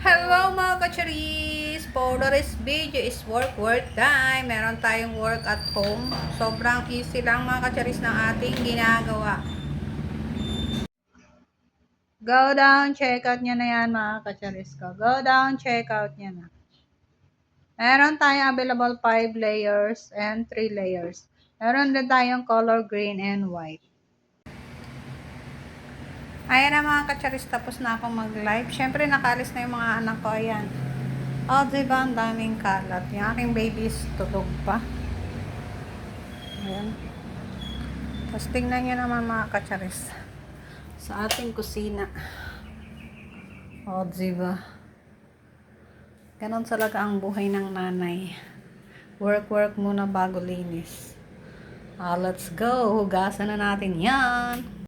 Hello mga kacharis! For today's video is work work time. Meron tayong work at home. Sobrang easy lang mga kacharis ng ating ginagawa. Go down, check out nyo na yan mga kacharis ko. Go down, check out nyo na. Meron tayong available 5 layers and 3 layers. Meron din tayong color green and white. Ayan na mga kacharis, tapos na akong mag-live. Siyempre, nakalis na yung mga anak ko. Ayan. Oh, diba? Ang daming kalat. Yung aking baby is tulog pa. Ayan. Tapos tingnan nyo naman mga kacharis. Sa ating kusina. Oh, diba? Ganon talaga ang buhay ng nanay. Work-work muna bago linis. Ah, let's go. Hugasan na natin yan.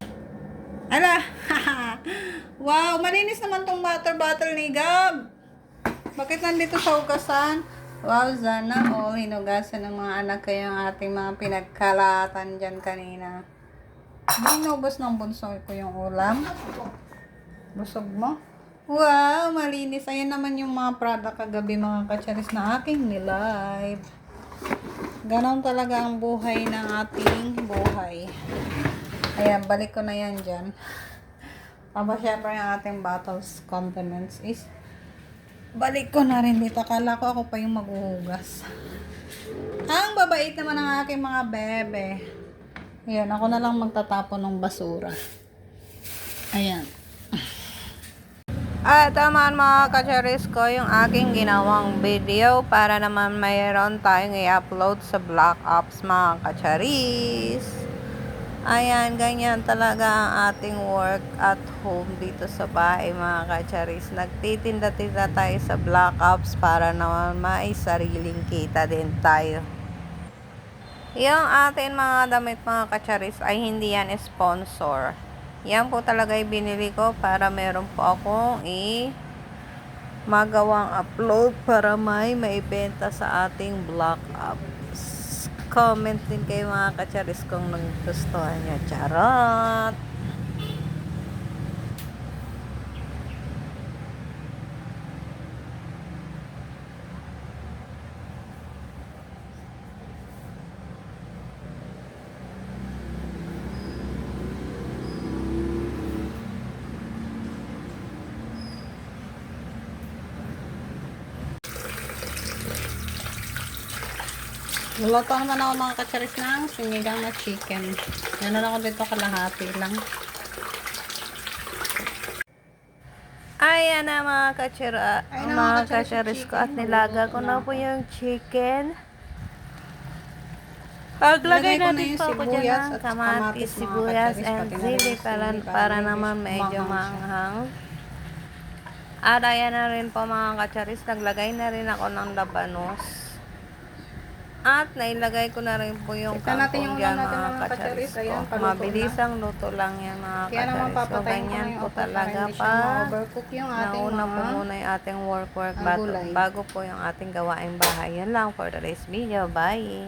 Ala! wow! Malinis naman tong water bottle ni Gab. Bakit nandito sa ugasan? Wow, Zana. Oh, hinugasan ng mga anak ko yung ating mga pinagkalatan dyan kanina. Binubos ng bunso ko yung ulam. Busog mo? Wow, malinis. Ayan naman yung mga product kagabi mga kacharis na aking nilive. Ganon talaga ang buhay ng ating buhay. Ayan, balik ko na yan dyan. Tapos syempre yung ating bottles condiments is balik ko na rin dito. Akala ko ako pa yung maghuhugas. Ang babait naman ng aking mga bebe. Ayan, ako na lang magtatapon ng basura. Ayan. At tamaan mga kacharis ko yung aking ginawang video para naman mayroon tayong i-upload sa Black Ops mga kacharis. Ayan, ganyan talaga ang ating work at home dito sa bahay mga kacharis. Nagtitinda-tinda tayo sa Black Ops para naman may sariling kita din tayo. Yung atin mga damit mga kacharis ay hindi yan sponsor. Yan po talaga yung binili ko para meron po akong i magawang upload para may maibenta sa ating Black Ops. Comment din kayo mga kacharis kung nagustuhan nyo. Charot! Luluto naman ako mga kacharis ng sinigang na chicken. Meron ako dito kalahati lang. Ayan na mga kachira, Ayan na, mga mga kacharis, ko at nilaga ko na po yung chicken. Lagay Paglagay natin po ako dyan ng at kamatis, sibuyas, and yung para, para naman medyo manghang. At ayan na rin po mga kacharis, naglagay na rin ako ng labanos. At nailagay ko na rin po yung Tignan natin yung dyan natin, mga kacharis. Ayan, ko. paluto Mabilis ang luto lang yan mga Kaya naman kacharis Ganyan yung po talaga pa. ma-overcook yung ating Nauna po muna yung ating work work ang bago, bago po yung ating gawaing bahay. Yan lang for today's video. Bye!